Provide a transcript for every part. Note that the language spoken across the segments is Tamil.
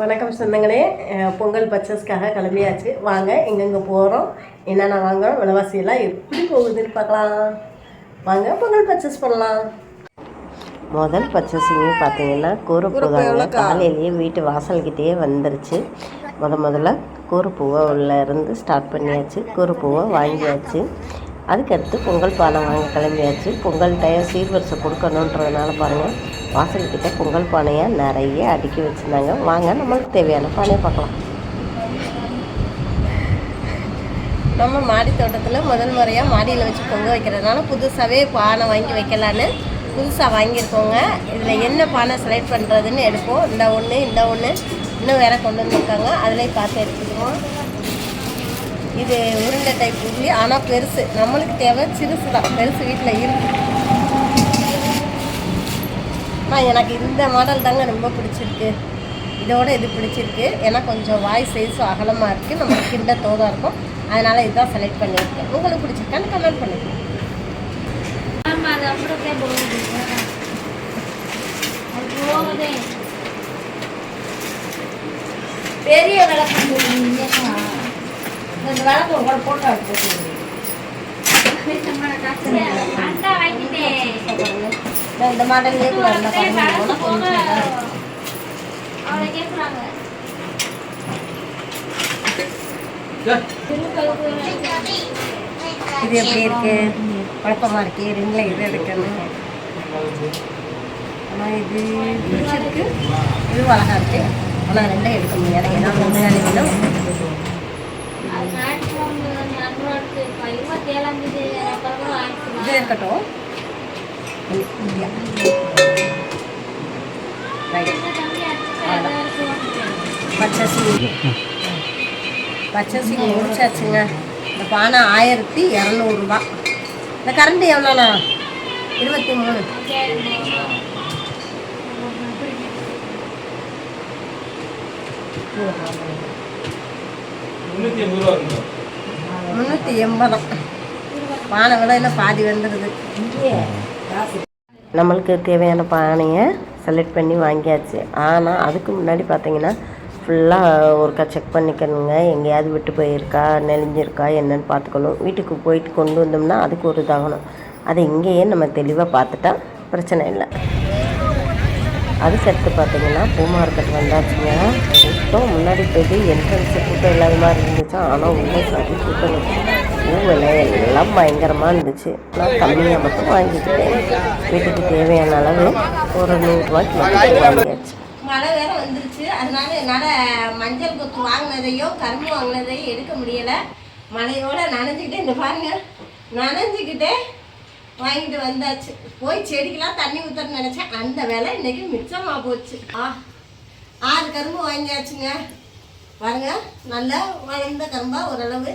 வணக்கம் சொந்தங்களே. பொங்கல் பர்ச்சேஸ்க்காக கிளம்பியாச்சு. வாங்க எங்கெங்கே போகிறோம் என்னென்ன வாங்குறோம் விலைவாசி எல்லாம் எப்படி போகுதுன்னு பார்க்கலாம். வாங்க பொங்கல் பர்ச்சேஸ் பண்ணலாம். முதல் பர்ச்சேசிங்க பார்த்தீங்கன்னா கூறுப்பூதாங்க காலையிலேயே வீட்டு வாசல்கிட்டயே வந்துருச்சு. முத முதல்ல கூறுப்பூவை உள்ள இருந்து ஸ்டார்ட் பண்ணியாச்சு. கூறுப்பூவை வாங்கியாச்சு. அதுக்கடுத்து பொங்கல் பானை வாங்க கிளம்பியாச்சு. பொங்கல் டயம் சீர்வரிசை கொடுக்கணுன்றதுனால பாருங்கள் வாசல்கிட்ட பொங்கல் பானையை நிறைய அடுக்கி வச்சுருந்தாங்க. வாங்க நம்மளுக்கு தேவையான பானையை பார்க்கலாம். நம்ம மாடி தோட்டத்தில் முதல் முறையாக மாடியில் வச்சு பொங்க வைக்கிறதுனால புதுசாகவே பானை வாங்கி வைக்கலான்னு புதுசாக வாங்கியிருக்கோங்க. இதில் என்ன பானை செலக்ட் பண்ணுறதுன்னு எடுப்போம். இந்த ஒன்று இந்த ஒன்று இன்னும் வேற கொண்டு வந்திருக்காங்க. அதிலே பார்த்து எடுத்துக்குவோம். இது உருண்டை டைப் உருளி ஆனால் பெருசு. நம்மளுக்கு தேவை சிறுசு தான் பெருசு வீட்டில் இருக்குது ஆனால் எனக்கு இந்த மாடல் தாங்க ரொம்ப பிடிச்சிருக்கு. இதோட இது பிடிச்சிருக்கு. ஏன்னா கொஞ்சம் வாய் சைஸும் அகலமாக இருக்குது நம்மளுக்கு கிண்ட தோதாக இருக்கும். அதனால் இதுதான் செலக்ட் பண்ணியிருக்கேன். உங்களுக்கு பிடிச்சிருக்கான்னு கமெண்ட் போகுதே. பெரிய விளக்கம் இந்த விளக்கு ஒரு போட்டோ எடுத்து அண்டா வாங்கிட்டேன். நான் இந்த கொஞ்சம் இதா இது எப்படி இருக்கு? குழப்பமாக இருக்கு. ரிங்கில் இது எடுக்கணும்? ஆனால் இது பிடிச்சிருக்கு இது அழகா இருக்கு. ஆனால் ரெண்டும் எடுக்க முடியாது. ஏன்னா முன்னாடி வேணும் அது ஞாயிற்றுக்கிழமை இந்தியா பர்ச்சேசிங் முடிச்சாச்சுங்க. இந்த பானை ஆயிரத்தி இரநூறுபா. இந்த கரண்ட் எவ்வளோண்ணா? இருபத்தி மூணு. முந்நூற்றி ஐம்பது எண்பதாம் பானை விலையில பாதி வந்துடுது. நம்மளுக்கு தேவையான பானையை செலக்ட் பண்ணி வாங்கியாச்சு. ஆனால் அதுக்கு முன்னாடி பார்த்தீங்கன்னா ஃபுல்லாக ஒருக்கா செக் பண்ணிக்கணுங்க. எங்கேயாவது விட்டு போயிருக்கா நெளிஞ்சிருக்கா என்னன்னு பார்த்துக்கணும் வீட்டுக்கு போயிட்டு கொண்டு வந்தோம்னா அதுக்கு ஒரு இதாகணும் அதை இங்கேயே நம்ம தெளிவாக பார்த்துட்டா பிரச்சனை இல்லை. அதுக்கடுத்து பார்த்தீங்கன்னா பூ மார்க்கெட் வந்தாச்சுங்க. கூட்டம் முன்னாடி போயிட்டு என்ட்ரன்ஸு கூட்டம் இல்லாத மாதிரி இருந்துச்சு. ஆனால் உள்ளே சரி கூட்டம் பூவில் எல்லாம் பயங்கரமாக இருந்துச்சு. நான் கம்மியாக மட்டும் வாங்கிக்கிட்டேன். வீட்டுக்கு தேவையான அளவு ஒரு நூறுரூவாய்க்கு மட்டும் வாங்கியாச்சு. மழை வேற வந்துருச்சு. அதனால என்னால் மஞ்சள் கொத்து வாங்கினதையோ கரும்பு வாங்கினதையோ எடுக்க முடியலை. மழையோடு நனைஞ்சிக்கிட்டே இந்த பாருங்க. நனைஞ்சிக்கிட்டே வாங்கிட்டு வந்தாச்சு. போய் செடிக்கெல்லாம் தண்ணி ஊற்றுறன்னு நினச்சேன். அந்த வேலை இன்றைக்கி மிச்சமாக போச்சு. ஆ ஆறு கரும்பு வாங்கியாச்சுங்க. பாருங்க நல்லா வளர்ந்த கரும்பா ஓரளவு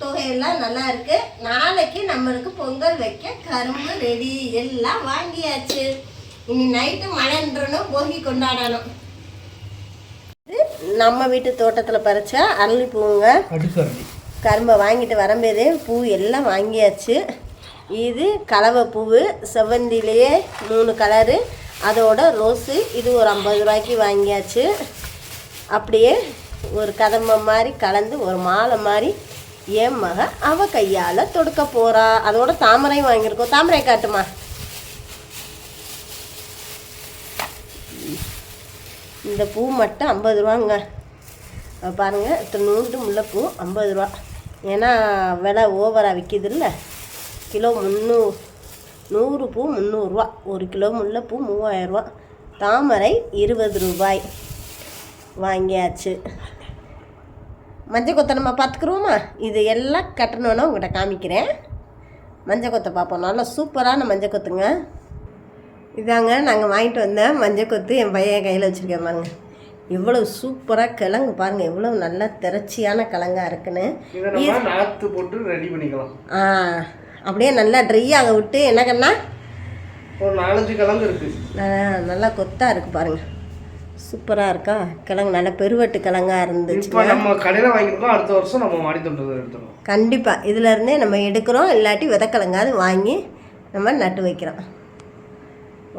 தொகையெல்லாம் நல்லா இருக்கு. நாளைக்கு நம்மளுக்கு பொங்கல் வைக்க கரும்பு ரெடி எல்லாம் வாங்கியாச்சு. இனி நைட்டு மழைன்றணும் போகி கொண்டாடணும். இது நம்ம வீட்டு தோட்டத்தில் பறிச்ச அரளி பூங்க அடுக்கரண்டி கரும்பை வாங்கிட்டு வரும்போதே பூ எல்லாம் வாங்கியாச்சு. இது கலவை பூவு செவ்வந்திலேயே மூணு கலரு அதோட ரோஸு இது ஒரு ஐம்பது ரூபாய்க்கு வாங்கியாச்சு. அப்படியே ஒரு கதம்ப மாதிரி கலந்து ஒரு மாலை மாதிரி என் மக அவ கையால் தொடுக்க போகிறா அதோட தாமரையும் வாங்கியிருக்கோம். தாமரை காட்டுமா? இந்த பூ மட்டும் ஐம்பது ரூபாங்க. அஹ் பாருங்க இத்தினூண்டு முல்லைப்பூ ஐம்பது ரூபா. ஏன்னா விலை ஓவராக விற்கிது இல்லை கிலோ முந்நூறு நூறு பூ முந்நூறுரூவா ஒரு கிலோ முல்லைப்பூ மூவாயிரரூவா. தாமரை இருபது ரூபாய் வாங்கியாச்சு. மஞ்சள் கொத்தை நம்ம பார்த்துக்குருவோமா? இது எல்லாம் கட்டணுன்னா உங்கள்கிட்ட காமிக்கிறேன். மஞ்சள் கொத்தை பார்ப்போம். நல்லா சூப்பரான மஞ்சள் கொத்துங்க. இதாங்க நாங்கள் வாங்கிட்டு வந்த மஞ்சள் கொத்து என் பையன் கையில் வச்சுருக்கேன் பாருங்க. இவ்வளவு சூப்பராக கிழங்கு பாருங்கள் எவ்வளவு நல்ல திரட்சியான கிழங்கா இருக்குன்னு. நாற்று போட்டு ரெடி பண்ணிக்கலாம். ஆ. அப்படியே நல்லா ட்ரை ஆக விட்டு என்ன கண்ணா? ஒரு நாலஞ்சு கிழங்கு இருக்கு. நல்லா கொத்தாக இருக்குது பாருங்க. சூப்பராக இருக்கா? கிழங்கு நல்லா பெருவெட்டு கிழங்கா இப்போ இருந்துச்சு நம்ம கடையில் வாங்கியிருக்கோம் அடுத்த வருஷம் நம்ம மாடி தோட்டத்தில் எடுத்துருவோம். கண்டிப்பாக இதுலேருந்தே நம்ம எடுக்கிறோம் இல்லாட்டி விதக்கிழங்காவது வாங்கி நம்ம நட்டு வைக்கிறோம்.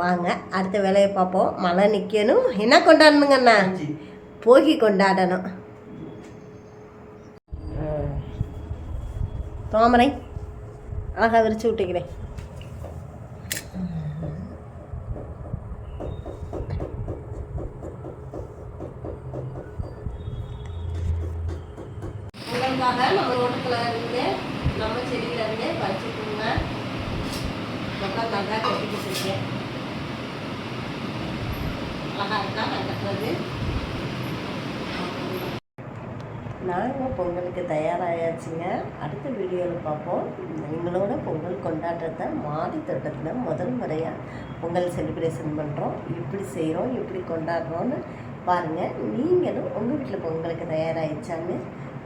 வாங்க அடுத்த வேலையை பார்ப்போம். மழை நிற்கணும் என்ன கொண்டாடணுங்கண்ணா போகி கொண்டாடணும். தாமரை. அழகா விரிச்சு விட்டுக்கிறேன். உங்களுக்காக நம்ம ரோட்டத்தில் இருந்து நம்ம செடியில இருந்து பறிச்சுக்கோங்க ரொம்ப நல்லா கட்டிக்கிட்டு இருக்கேன் அழகாக இருக்கா? நான் கட்டுறது நாங்கள் பொங்கலுக்கு தயாராகியாச்சுங்க அடுத்த வீடியோவில் பார்ப்போம். எங்களோட பொங்கல் கொண்டாட்டத்தை மாடி தோட்டத்தில் முதல் முறையாக பொங்கல் செலிப்ரேஷன் பண்ணுறோம் இப்படி செய்கிறோம் இப்படி கொண்டாடுறோன்னு பாருங்கள் நீங்களும் உங்கள் வீட்டில் பொங்கலுக்கு தயாராகிடுச்சான்னு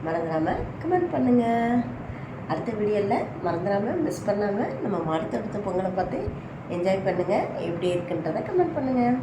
மறந்துடாமல் கமெண்ட் பண்ணுங்கள் அடுத்த வீடியோவில் மறந்துடாமல் மிஸ் பண்ணாமல் நம்ம மாடி தோட்டத்து பொங்கலை பார்த்து என்ஜாய் பண்ணுங்கள் எப்படி இருக்குன்றதை கமெண்ட் பண்ணுங்கள்